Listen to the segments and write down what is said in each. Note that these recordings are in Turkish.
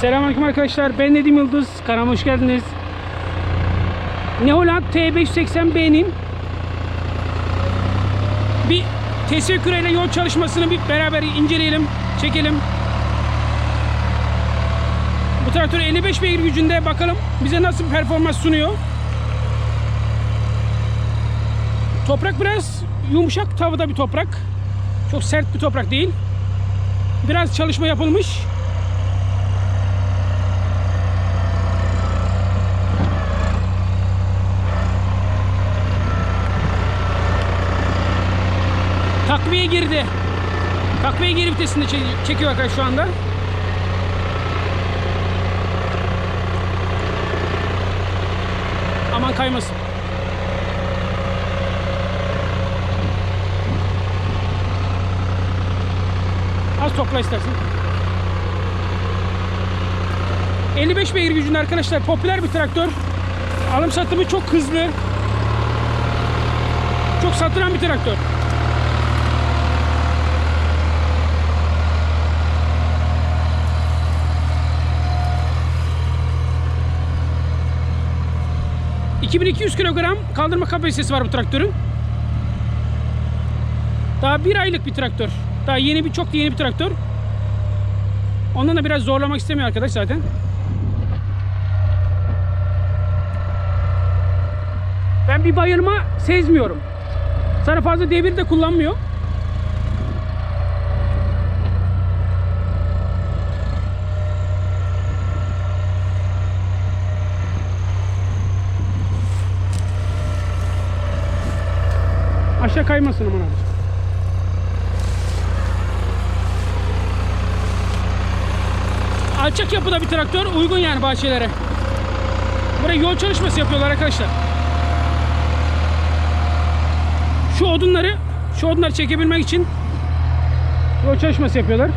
Selamünaleyküm arkadaşlar. Ben Nedim Yıldız. Kanalıma hoş geldiniz. Neoland T580B'nin bir teşekkür ile yol çalışmasını bir beraber inceleyelim, çekelim. Bu traktör 55 beygir gücünde bakalım bize nasıl bir performans sunuyor. Toprak biraz yumuşak tavada bir toprak. Çok sert bir toprak değil. Biraz çalışma yapılmış. Takviye girdi. Takviye geri vitesinde çe- çekiyor arkadaş şu anda. Aman kaymasın. Az topla istersen. 55 beygir gücünde arkadaşlar popüler bir traktör. Alım satımı çok hızlı. Çok satılan bir traktör. ...2200 kilogram kaldırma kapasitesi var bu traktörün. Daha bir aylık bir traktör. Daha yeni bir çok yeni bir traktör. Ondan da biraz zorlamak istemiyor arkadaş zaten. Ben bir bayılma sezmiyorum. Sana fazla devir de kullanmıyor. Aşağı kaymasın aman abi. Alçak yapıda bir traktör uygun yani bahçelere. Buraya yol çalışması yapıyorlar arkadaşlar. Şu odunları, şu odunları çekebilmek için yol çalışması yapıyorlar.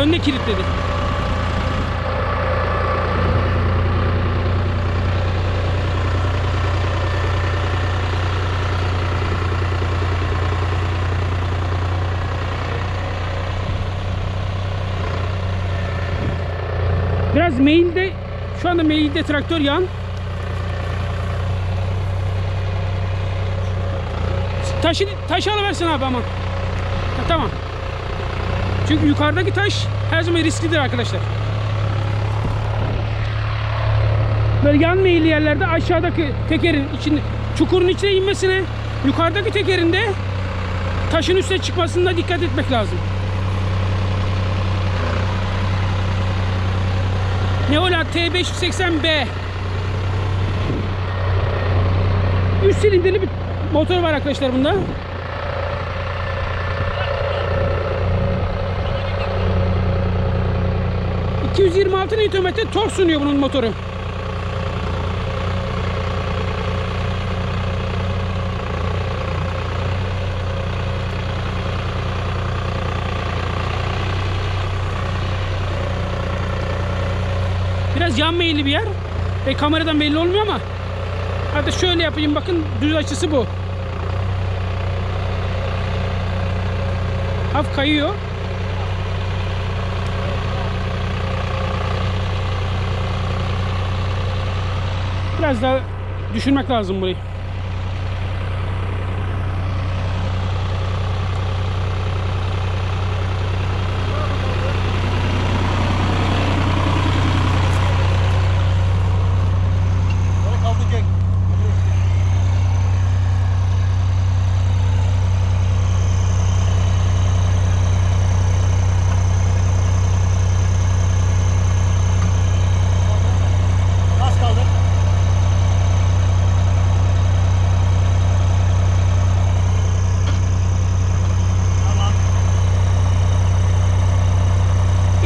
Önüne kilitledi. Biraz meyilde şu anda meyilde traktör yan. Taşı taşı alıversin abi ama. Ha, tamam. Çünkü yukarıdaki taş her zaman risklidir arkadaşlar. Böyle yan meyilli yerlerde aşağıdaki tekerin için çukurun içine inmesine yukarıdaki tekerinde taşın üstüne çıkmasında dikkat etmek lazım. Neola T580B 3 silindirli bir motor var arkadaşlar bunda. ...226 Nm tork sunuyor bunun motoru. Biraz yan meyilli bir yer. Ve kameradan belli olmuyor ama. Hatta şöyle yapayım bakın düz açısı bu. Hafif kayıyor. Biraz daha düşünmek lazım burayı.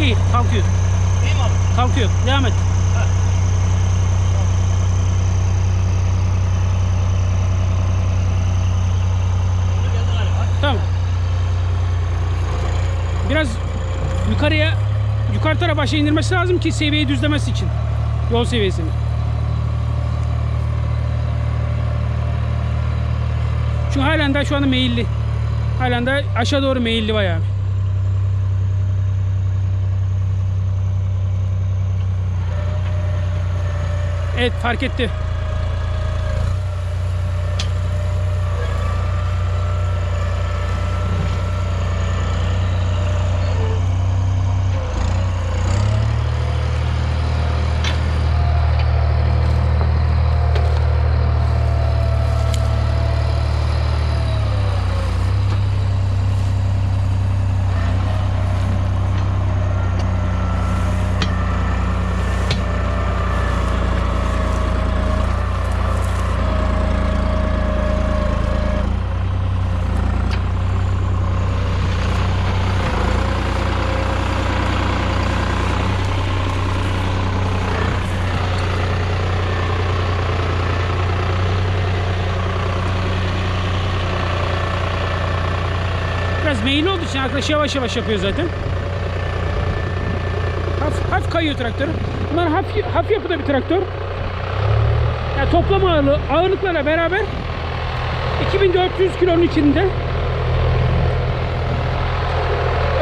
İyi kalkıyor. İyi mi abi? Kalkıyor. Devam et. Tamam. Biraz yukarıya yukarı tarafa aşağı indirmesi lazım ki seviyeyi düzlemesi için. Yol seviyesini. Çünkü halen daha şu anda meyilli. Halen daha aşağı doğru meyilli bayağı. Evet fark etti. Biraz meyilli olduğu için arkadaş yavaş yavaş yapıyor zaten. Hafif, hafif kayıyor traktör. Bunlar hafif, hafif yapıda bir traktör. Yani toplam ağırlığı, ağırlıklarla beraber 2400 kilonun içinde.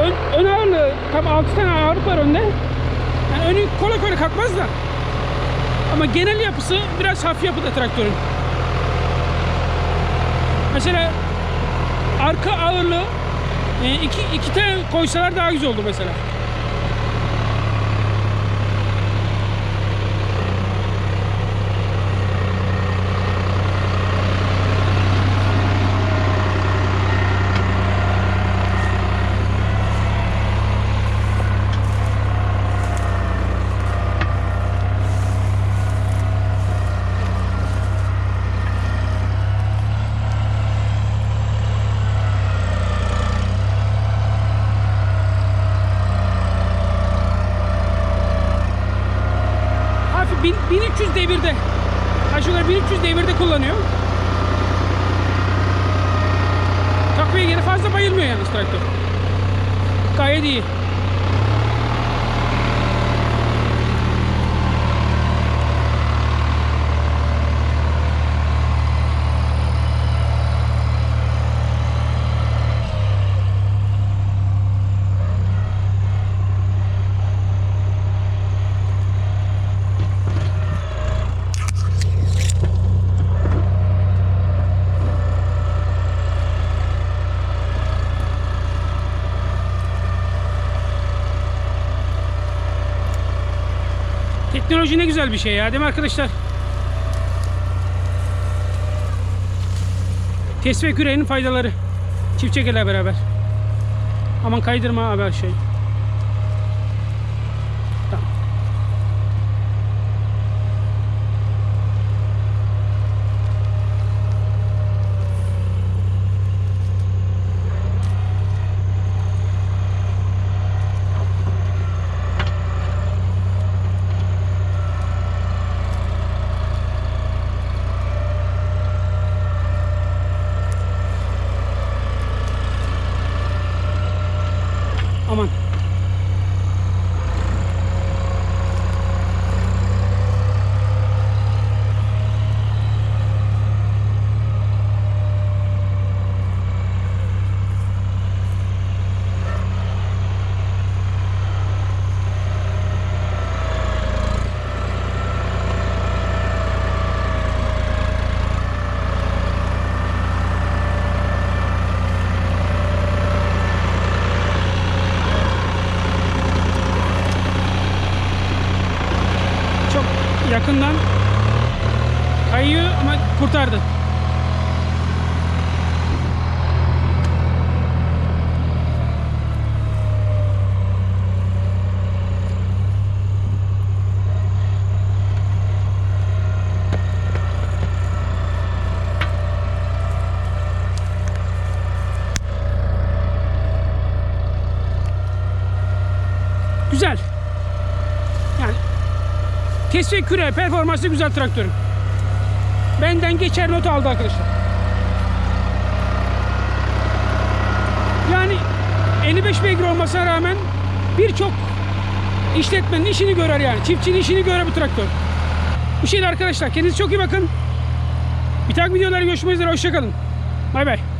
Ön, ön ağırlığı, tam 6 tane ağırlık var önde. Yani önü kolay kolay kalkmaz da. Ama genel yapısı biraz hafif yapıda traktörün. Mesela arka ağırlığı e, iki, iki tane koysalar daha güzel olur mesela. Hafif bin- 1300 devirde. Aşağı yukarı 1300 devirde kullanıyor. Takviye geri fazla bayılmıyor yalnız traktör. Gayet iyi. Teknoloji ne güzel bir şey ya değil mi arkadaşlar? Test ve küreğinin faydaları. Çift çekerle beraber. Aman kaydırma abi aşağı. Tamam. Aman. Çok yakından kayıyor ama kurtardı. Güzel. Yani Ve küre performansı güzel traktörün. Benden geçer not aldı arkadaşlar. Yani 55 beygir olmasına rağmen birçok işletmenin işini görer yani. Çiftçinin işini görer bu traktör. Bu şeyler arkadaşlar. Kendinize çok iyi bakın. Bir takip videolarda görüşmek üzere. Hoşçakalın. Bay bay.